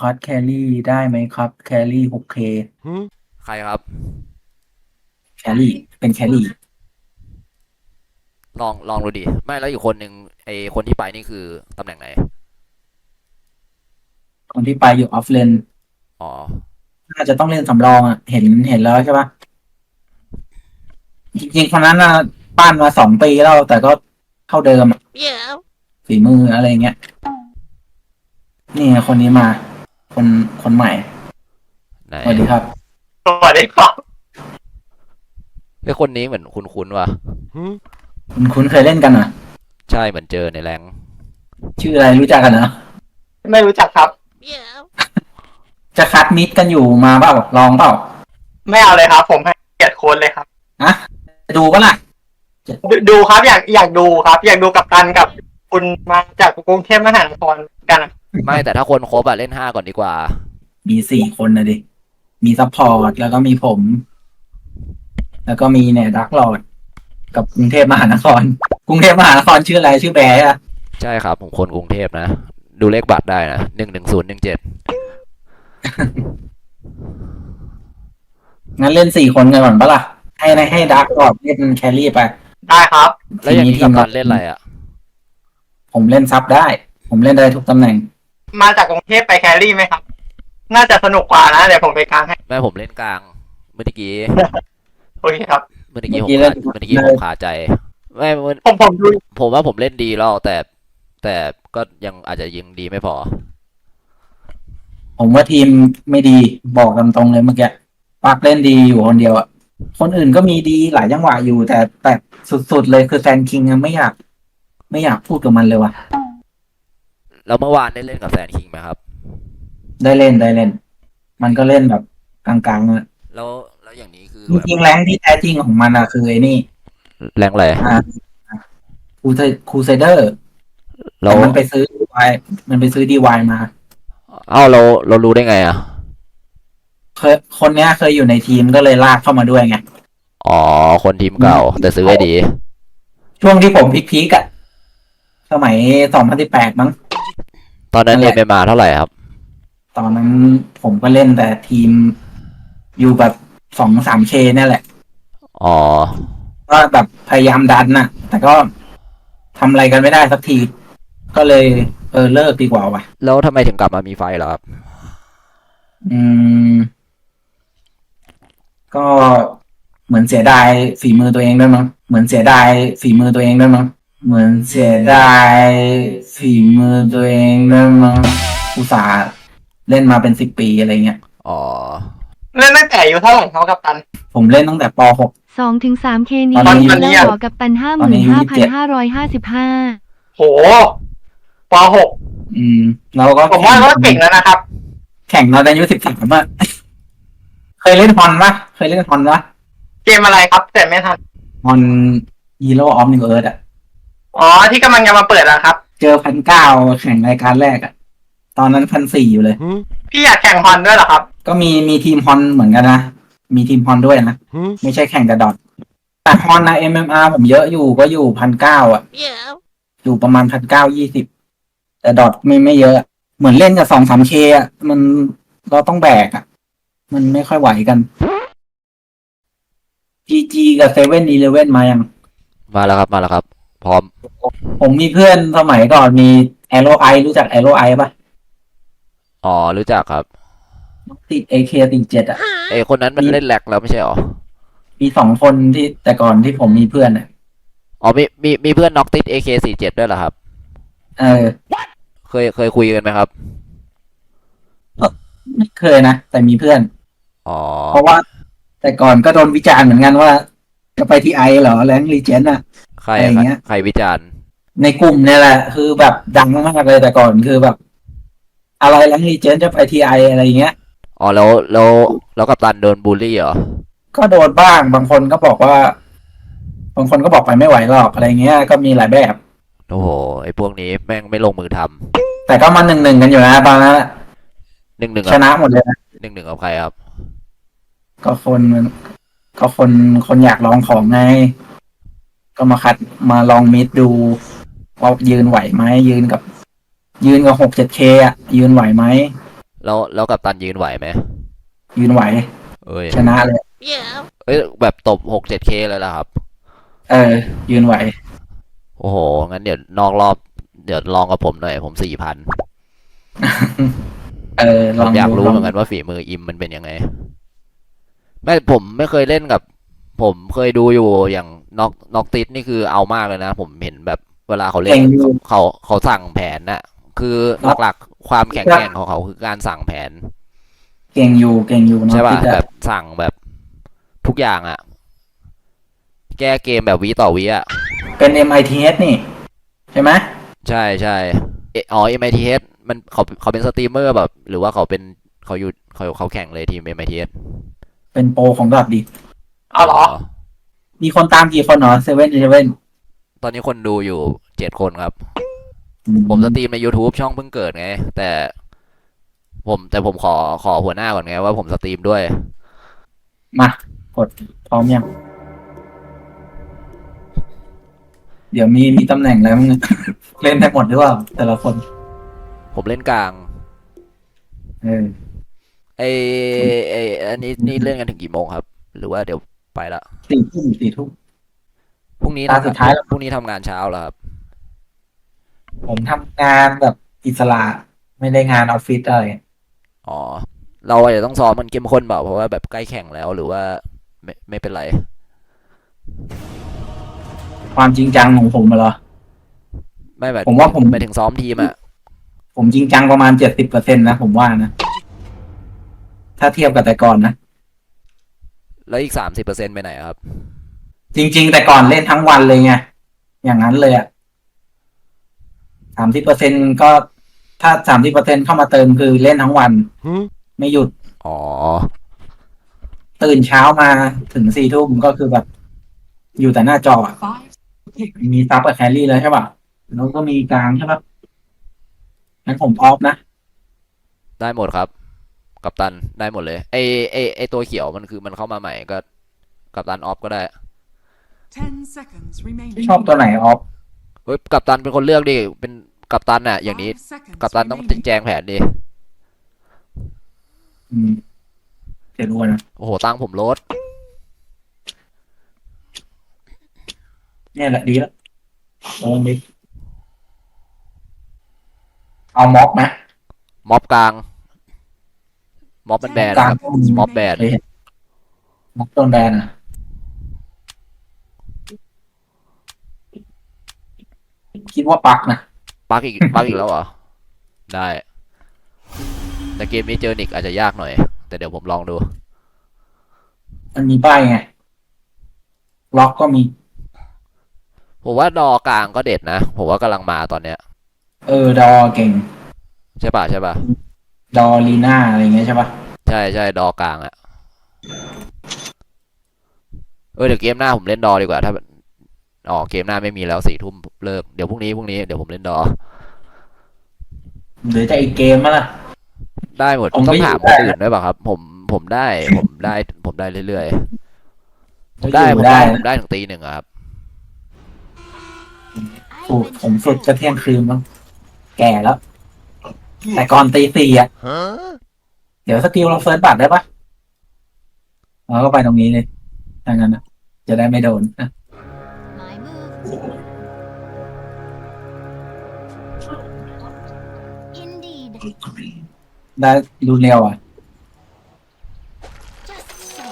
อคัดแครี่ได้ไหมครับ แครี่ 6K ใครครับ แครี่เป็นแครี่ลองลองดูดิไม่แล้วอีกคนหนึ่งไอคนที่ไปนี่คือตำแหน่งไหนคนที่ไปอยู่ออฟเลนอ๋อน่าจะต้องเล่นสำรองอะเห็นเห็นแล้วใช่ปะจริงๆคนนั้นน่ะปั้นมาสองปีแล้วแต่ก็เท่าเดิมอะ Yeah. ฝีมืออะไรเงี้ย นี่ไงคนนี้มา คนคนใหม่ไหนสวัสดีครับสวัสดีครับไอคนนี้เหมือนคุ้นๆว่ะ คุณคุณเคยเล่นกันเหรอใช่เหมือนเจอในแรงชื่ออะไรรู้จักกันเหรอไม่รู้จักครับ Yeah. จะคัดมิดกันอยู่มาเปล่าลองเปล่าไม่เอาเลยครับ ผมให้เกียรติโค้ดเลยครับ อะจะดูปะล่ะดูดูครับอยากอยากดูครับ อยากดูกับตันกับ คุณมาจากกรุงเทพมหานครกันอะ ไม่แต่ถ้าคนครบอะเล่นห้าก่อนดีกว่า มีสี่คนนะดิ มีซัพพอร์ต แล้วก็มีผม แล้วก็มีเนี่ยดักหลอด กับกรุงเทพมหานคร กรุงเทพมหานครชื่ออะไรชื่อแบร์อะใช่ครับ ผมคนกรุงเทพนะ ดูเลขบัตรได้นะหนึ่งหนึ่งศูนย์หนึ่งเจ็ดงั้นเล่นสี่คนกันก่อนปะล่ะ ให้ให้ให้ดักหลอดเล่นแครี่ไป ได้ครับ แล้วอย่างนี้ทีกับมการเล่นอะไรอะผมเล่นซับได้ ผมเล่นได้ทุกตำแหน่ง มาจากกรุงเทพไปแครี่ไหมครับ น่าจะสนุกกว่านะ เดี๋ยวผมไปกลางให้ แม่ผมเล่นกลาง เมื่อกี้ โอเคครับ เมื่อกี้ผมเมื่อกี้เล่ขานเมื่อกี้ผมขาใจไม่มันผมผมดูผมว่าผมเล่นดีแล้วแต่ แต่ก็ยังอาจจะยิงดีไม่พอ ผมว่าทีมไม่ดีบอกตามตรงเลยเมื่อกี้ปักเล่นดีอยู่คนเดียวอะคนอื่นก็มีดีหลายจังหวะอยู่ แต่แต่สุดๆเลยคือแซนคิงยังไม่อยาก ไม่อยากพูดกับมันเลยว่ะ แล้วเมื่อวานได้เล่นกับแซนคิงไหมครับ ได้เล่นได้เล่น มันก็เล่นแบบกลางๆอะแล้วแล้วอย่างนี้คือจแบบริงๆแรงที่แท้จริงของมันอะคือไอ้นี่แรงอะไรอ่าคูเซคูเซเดอร์เราแต่มันไปซื้อดีวมันไปซื้อดีวมา เอ้าเราเรารู้ได้ไงอะ เคยคนเนี้ยเคยอยู่ในทีมก็เลยลากเข้ามาด้วยไง อ๋อ คนทีมเก่า แต่ซื้อไว้ดี ช่วงที่ผมพีคๆอะสมัยสองพันสิบแปดมั้ง ตอนนั้นนั่นแหเอ็ละมมาเท่าไหร่ครับ ตอนนั้นผมก็เล่นแต่ทีมอยู่แบบสองสามเคนี่ยแหละ อ๋อ ก็แบบพยายามดันน่ะแต่ก็ทำอะไรกันไม่ได้สักที ก็เลย เออเลิกดีกว่าว่ะ แล้วทำไมถึงกลับมามีไฟเหรอครับ อืม ก็เหมือนเสียดายฝีมือตัวเองด้วยมั้ง เหมือนเสียดายฝีมือตัวเองด้วยมั้ง เหมือนเสียดายฝีมือตัวเองด้วยมั้งอุตส่าห์เล่นมาเป็นสิบปีอะไรเงี้ย อ๋อ เล่นตั้งแต่อายู่เท่าไหร่ครับกับตัน ผมเล่นตั้งแต่ป .6 สองถึงสามเคนี้ตอนนี้แล้วต่อกับตันห้าหตอนมื่นี้นอายุห้าพัน27ห้าร้อยห้าสิบห้าโหปหกอืมเราก็ผมว่าก็เก่งแล้วนะครับ แข่งตอนอายุสิบสามอะเคยเล่นฮอนปะเคยเล่นฮอนปะเกมอะไรครับแต่ไม่ทันฮอนฮีโร่ออฟนิวเอิร์ดอะ อ๋อที่กำลังจะมาเปิดอะครับ เจอพันเก้าแข่งรายการแรกอะตอนนั้นพันสี่อยู่เลย พี่อยากแข่งฮอนด้วยเหรอครับ ก็มีมีทีมฮอนเหมือนกันนะ มีทีมฮอนด้วยนะ ไม่ใช่แข่งแต่ดอทแต่ฮอนนะ MMR ผมเยอะอยู่ก็อยู่พันเก้าอะ Yeah. อยู่ประมาณพันเก้ายี่สิบแต่ดอทไม่ไม่เยอะอะเหมือนเล่นกับสองสามเคอะมันเราต้องแบกอะมันไม่ค่อยไหวกัน GG กับเซเว่นอีเลเว่นมายัง มาแล้วครับมาแล้วครับ พร้อม ผมมีเพื่อนสมัยก่อนมีแอโรไอรู้จักแอโรไอปะอ๋อ รู้จักครับ ติด AK ติดเจ็ดอะ เอยคนนั้นมันเล่นแลกแล้วไม่ใช่หรอ มีสองคนที่แต่ก่อนที่ผมมีเพื่อนอะ อ๋อมีมีมีเพื่อนน็อกติด AK47 ด้วยเหรอครับ เออ เคยเคยคุยกันไหมครับ ไม่เคยนะ แต่มีเพื่อน อ๋อ เพราะว่า แต่ก่อนก็โดนวิจารณ์เหมือนกันว่า จะไปที่ไอเหรอแรงรีเจนอะใค รอะไรอย่างเงี้ย ใครวิจารณ์ ในกลุ่มเนี่ยแหละ คือแบบดังมากเลยแต่ก่อนคือแบบ อะไรแรงรีเจนจะไปทีไออะไรอย่างเงี้ย อ๋อแล้วแล้วแล้วกัปตันโดนบูลลี่เหรอ ก็โดนบ้างบางคนก็บอกว่า บางคนก็บอกไปไม่ไหวหรอกอะไรเงี้ย ก็มีหลายแบบ โอ้โหไอพวกนี้แม่งไม่ลงมือทำแต่ก็มาหนึ่งหนึ่งกันอยู่นะตอนนั้นอะหนึ่งหนึ่งชนะหมดเลยนะหนึ่งหนึ่งกับใครครับ ก็คนมันก็คนคนอยากลองของไง ก็มาคัดมาลองมิดดูว่ายืนไหวไหมยืนกับ ยืนกับหกเจ็ดเคอะยืนไหวไหมแล้วแล้วกับตันยืนไหวไหมยืนไหว เอ้ยชนะเลย เอ้ยแบบตบหกเจ็ดเคเลยละครับ เออ ยืนไหว โอ้โห งั้นเดี๋ยวนอกรอบ เดี๋ยวลองกับผมหน่อย ผมสี่พันเออลผองมอยากดูรู้ลองเหมือนกันว่าฝีมืออิมมันเป็นยังไง ไม่ผมไม่เคยเล่นกับ ผมเคยดูอยู่อย่างน็อกน็อกติสนี่คือเอามากเลยนะ ผมเห็นแบบเวลาเขาเล่นเก่งอยู่ เขาเขาสั่งแผนน่ะคือหลักๆความแข็งแกร่งของเขาคือการสั่งแผน เก่งอยู่เก่งอยู่เนาะใช่ป่ะที่จะแบบสั่งแบบทุกอย่างอะแก้เกมแบบวิต่อวิอะเป็น MITS นี่ ใช่ไหมใช่ใช่เอ่ออ๋อ MITS มันเขาเขาเป็นสตรีมเมอร์แบบ หรือว่าเขาเป็นเขาอยู่เขาเขาแข่งเลยทีม MITS เป็นโปรของดอทดิ เอาเหรอ มีคนตามกี่คนเนาะเซเว่นอีเลเว่นตอนนี้คนดูอยู่เจ็ดคนครับ ผมสตรีมใน YouTube ช่องเพิ่งเกิดไง แต่ ผมแต่ผมขอขอหัวหน้าก่อนไงว่าผมสตรีมด้วย มากดพร้อมยัง เดี๋ยวมีมีตำแหน่งแล้วมึง เล่นได้หมดหรือเปล่าแต่ละคน ผมเล่นกลาง เออไอไออันนี้นี่เล่นกันถึงกี่โมงครับ หรือว่าเดี๋ยว ไปละสี่ทุ่มสี่ทุ่ม พรุ่งนี้ตาสุดท้ายแล้ว พรุ่งนี้ทำงานเช้าแล้วครับ ผมทำงานแบบอิสระไม่ได้งานออฟฟิศอะไรอ๋อ เราอาจจะต้องซ้อมมันเข้มข้นเปล่าเพราะว่าแบบใกล้แข่งแล้วหรือว่าไม่ไม่เป็นไร ความจริงจังของผมอะเหรอ ไม่แบบผมว่าผม ไปถึงซ้อมทีมอะผมจริงจังประมาณเจ็ดสิบเปอร์เซ็นนะผมว่านะ ถ้าเทียบกับแต่ก่อนนะ แล้วอีกสามสิบเปอร์เซ็นไปไหนครับ จริง ๆ แต่ก่อนเล่นทั้งวันเลยไงอย่างนั้นเลยอะสามสิบเปอร์เซ็นก็ถ้าสามสิบเปอร์เซ็นเข้ามาเติมคือเล่นทั้งวัน ไม่หยุด อ๋อ ตื่นเช้ามาถึงสี่ทุ่มก็คือแบบ อยู่แต่หน้าจออะมีซับกับแครี่เลยใช่ป่ะแล้วก็มีกลางใช่ป่ะงั้นผมออฟนะ ได้หมดครับ กัปตันได้หมดเลยไอไอไอตัวเขียวมันคือมันเข้ามาใหม่ก็กัปตันออฟก็ได้ Ten seconds remaining. ชอบตัวไหนออฟเฮ้ยกัปตันเป็นคนเลือกดิเป็นกัปตันอะ อย่างนี้ Five seconds กัปตันต้อง remaining. แจงแผนดิอืมเดี๋ยวดูนะโอ้โหตั้งผมลดเนี่ยแหละดีแล้วลองดิเอาม็อกไหมม็อบกลาง ม็อบมันแบนกลางครับม็อบแบนเคยเห็นม็อกโดนแบนอะคิดว่าปักนะปักอีกปักอีกแล้วเหรอ ได้ แต่เกมนี้เจอนิกอาจจะยากหน่อย แต่เดี๋ยวผมลองดู มันมีป้ายไง ล็อกก็มี ผมว่าดอกลางก็เด็ดนะ ผมว่ากำลังมาตอนเนี้ย เออ ดอเก่ง ใช่ป่ะ ใช่ป่ะ ดอลีน่าอะไรเงี้ยใช่ปะใช่ใช่ดอกลางอะเออเดี๋ยวเกมหน้าผมเล่นดอดีกว่า ถ้าอ๋อเกมหน้าไม่มีแล้วสี่ทุ่มเลิกเดี๋ยวพรุ่งนี้พรุ่งนี้เดี๋ยวผมเล่นดอหรือจะอีกเกมมั้ยล่ะ ได้หมดผมต้องไม่ถามได้คนอื่นด้วยป่ะครับ ผมผมได้ ผมได้ผมได้เรื่อยๆผมได้อผมยู่ได้ได้ผมได้ถึงตีหนึ่งอะครับสูตรผมสุดจะเที่ยงคืนมั้งแก่แล้ว แต่ก่อนตีสี่อะ เดี๋ยวสกิลเราเฟิร์สบัตรได้ปะเราก็ไปตรงนี้เลยถ้างั้นนะจะได้ไม่โดนนะ My move. Indeed. ได้ดูเร็วอะ Just so.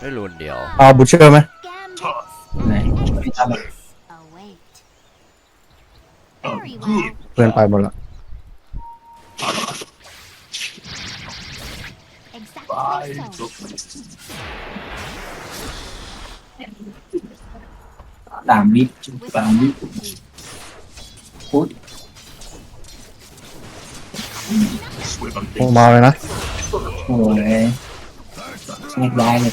ได้รุนเดียวเอาบูเชอร์ไหม Gambits ไหน and ไม่ทำหรอก await. Very well. เพื่อนไปหมดละ Exactly so. สามวิ With สามวิ certainty. พุทโอ้มาเลยนะโอ้ยแยกย้ายเลย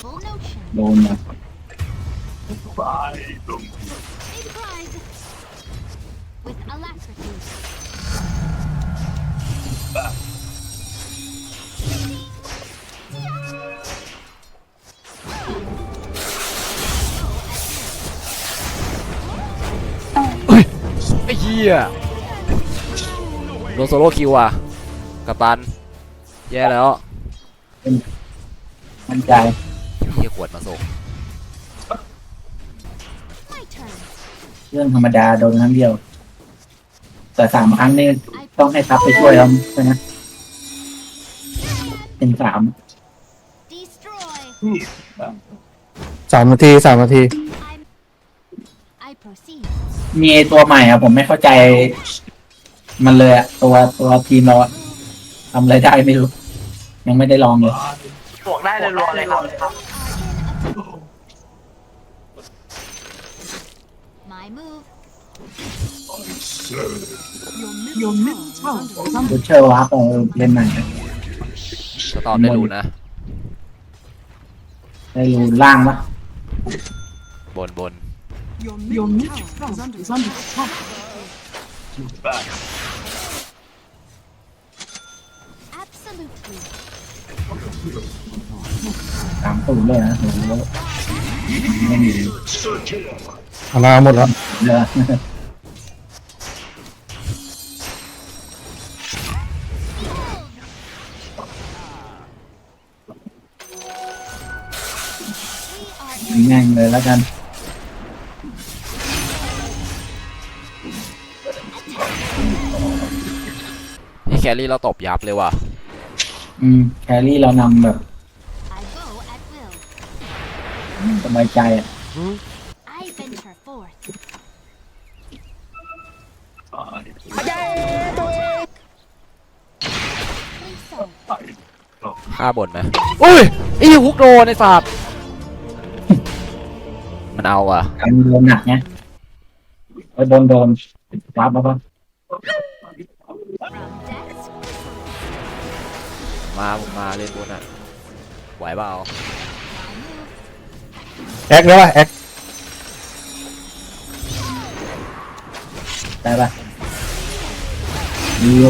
Full notion. โดนนะ Big prize. With alacrity. ไอ้เหี้ยโดนโซโล่คิวอะกัปตัน แย่แล้วมั่นใจเฮียขวดมาส่ง My turn. เรื่องธรรมดาโดนครั้งเดียว แต่สามครั้งนี่ I ต้องให้ทับไปช่วยเราใช่ไหมเป็นสาม destroy. สามนาทีสามนาที I'm. I proceed. มีไอ้ตัวใหม่อะผมไม่เข้าใจ มันเลยอะตัวตัวทีมเราอะทำอะไรได้ไม่รู้ ยังไม่ได้ลองเลยบวกได้รัวๆเลยครับ My move. Your middle tower is under บูเชอร์วาร์ปเล่นใหม่สตอมได้รู้นะได้รู้ล่างปะบนบน your middle, tower is under, is under attack. Absolutely. สามตูนเลยนะโอ้โหไม่มีเอามาหมดแล้ว เลย We are ง่ายเลยแล้วกันนี่แครี่เราตบยับเลยว่ะ อืม แครี่เรานำแบบ I go at will. สบายใจอะ I าบนไหมอุ้ยไอ้ฮุกโดนไอ้สัตว์มันเอาอะการโดนหนักไงไปบนโดนวาร์ปมาปะ From depths. มามาเล่นบนอะไหวเปล่า My move. แอคได้ป่ะแอคได้ปะดีโอ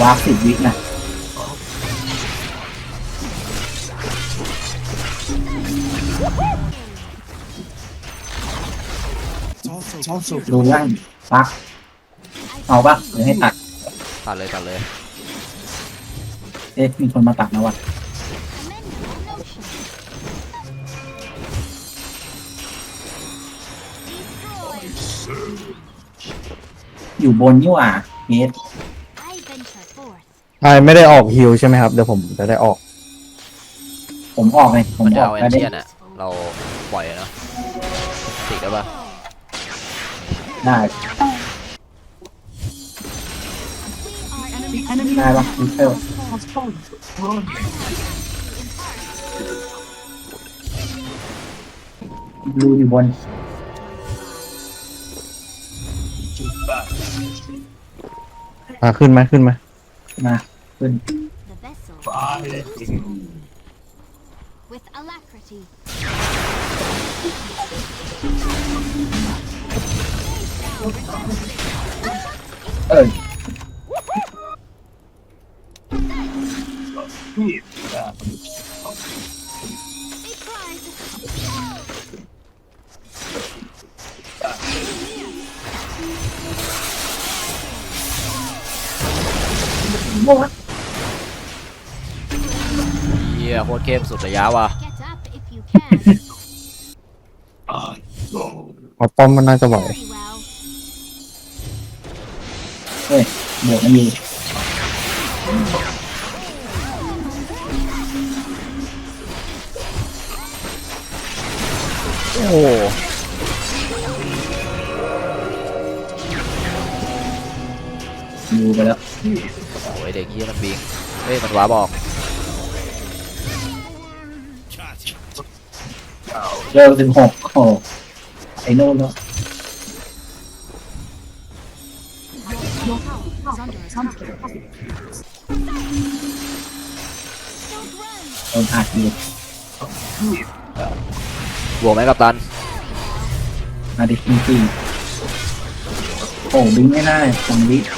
วาร์ปสิบวินะดูล่างปักเอาปะหรือให้ตัด ตัดเลยตัดเลย เอ๊ะ มีคนมาตัดนะวะ Commendable notion. Destroy. อยู่บนนี่หว่าเมส I venture forth. ไอ้ไม่ได้ออกฮิวใช่ไหมครับ เดี๋ยวผมจะได้ออก ผมออกเลยผมมันจะออกเอาแอแล้นวได้เชียนอะเราปล่อยอะเนาะติดได้ปะได้ The enemy Này bác, đi theo. has fallen. รูอยู่บนมาขึ้นไหมขึ้นไหม มาขึ้น The vessel. With alacrity. เอ อ A prize. เฮียโคตรเข้มสุดระยะว่ะ Get up if you can. เอาป้อมมันน่าจะไหว Very well. เฮ้ยบวกไม่มีโอ้โหอยู่ไปแล้ว โอ้ยเด็กเฮียมันบิงเฮ้ยมันว้าบอกเร็วสิบหกโอ้ไอ้โน่นแล้ว Your tower is under attack. Don't run. โดนอัดอยู่บวกไหมกัปตันมาดิจริงๆโอ้บิงไม่ได้สองวิมัน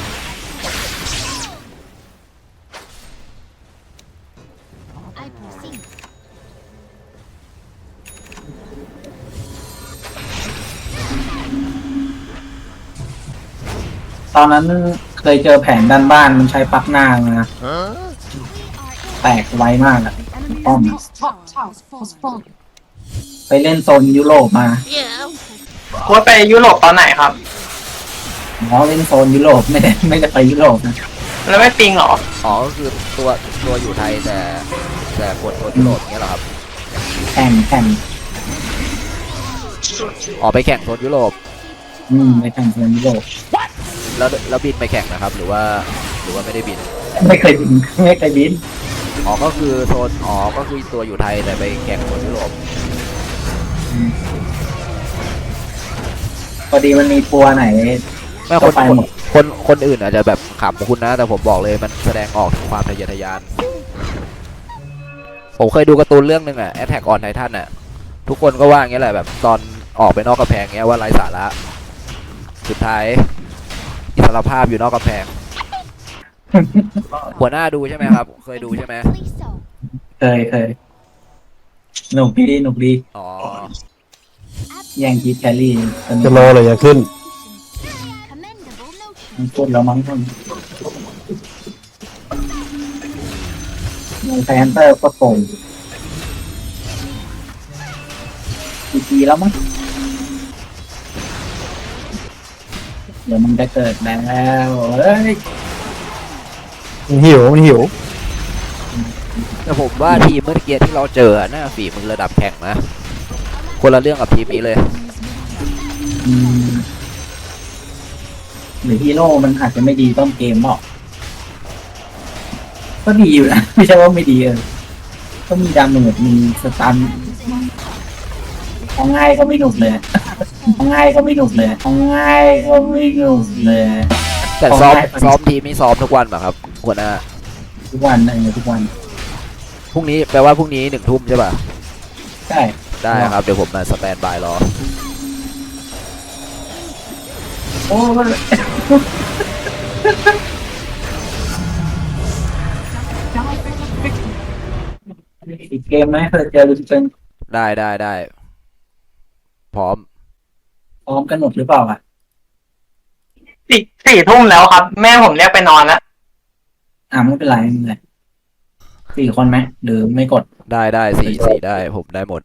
ตอนนั้นเคยเจอแผนด้านบ้านมันใช้ปลั๊กหน้ามานะ We are แตกไวมากอะ The enemy's Bomb. top tower has fallen. ไปเล่นโซนยุโรปมาโค้ชไปยุโรปตอนไหนครับ หมอเล่นโซนยุโรปไม่ได้ไม่ได้ไปยุโรปนะแล้วไม่ปิงเหรอ อ๋อก็คือตัวตัวอยู่ไทยแต่แต่กดตัวยุโรปเงี้ยเหรอครับ แข่งแข่งอ๋อไปแข่งโซนยุโรปอืมไปแข่งโซนยุโรป แล้วแล้วบินไปแข่งนะครับ หรือว่าหรือว่าไม่ได้บินไม่เคยบินไม่เคยบินอ๋อก็คือโซนอ๋อก็คือตัวอยู่ไทยแต่ไปแข่งโซนยุโรปพอดีมันมีปัวไหนไม่คนก็ไปหมดคนคนอื่นอาจจะแบบขำคุณนะ แต่ผมบอกเลยมันแสดงออกถึงความทะเยอทะยาน ผมเคยดูการ์ตูนเรื่องหนึงอะ Attack on Titan อะทุกคนก็ว่าอย่างเงี้ยแหละแบบตอนออกไปนอกกำแพงเงี้ยว่าไร้สาระ สุดท้าย อิสรภาพอยู่นอกกำแพง หัวหน้าดูใช่ไหมครับ เคยดูใช่ไหม Please so. เคยเคยหนุกดีหนุกดีอ๋อ แย่งกีดแคลรี่สนุจะกโลเลยอย่าขึ้น Commendable notion. มันพูดแล้วมั้งคนในแฟนเตอร์ก็โกงกี่ปีแล้วมั้ง ดี๋ยวมันจะเกิดแล้วเฮ้ยมันหิวมันหิวแต่ผมว่าทีมเมื่อกี้ที่เราเจออะน่าฝีมือระดับแข่งนะคนละเรื่องกับทีมนี้เลย อืมหรือฮีโร่มันอาจจะไม่ดีต้นเกมหรอกก็ดีอยู่นะ ไม่ใช่ว่าไม่ดีเออก็มีดาเมจมีสตันเอาง่ายก็ไม่หนุกเลยเอา ง่ายก็ไม่หนุกเลยเอาง่ายก็ไม่หนุกเลยแต่ซ้อมซ้อมทีมนี่ซ้อมทุกวันป่ะครับหัวหน้าทุกวันเออทุกวันพรุ่งนี้แปลว่าพรุ่งนี้หนึ่งทุ่มใช่ป่ะใช่ได้ครับเดี๋ยวผมมาสแตนบายรอโอ้ยอีกเกมไหมเพื่อเจอลุนเป็นได้ได้ได้พร้อมพ ร้อมกันหมดหรือเปล่าอะสี่สี่ทุ่มแล้วครับ แม่ผมเรียกไปนอนแล้วอ่าไม่เป็นไรไม่เป็นไรสี่คนไหมหรือไม่กดได้ได้สี่สี่ได้ผมได้หมด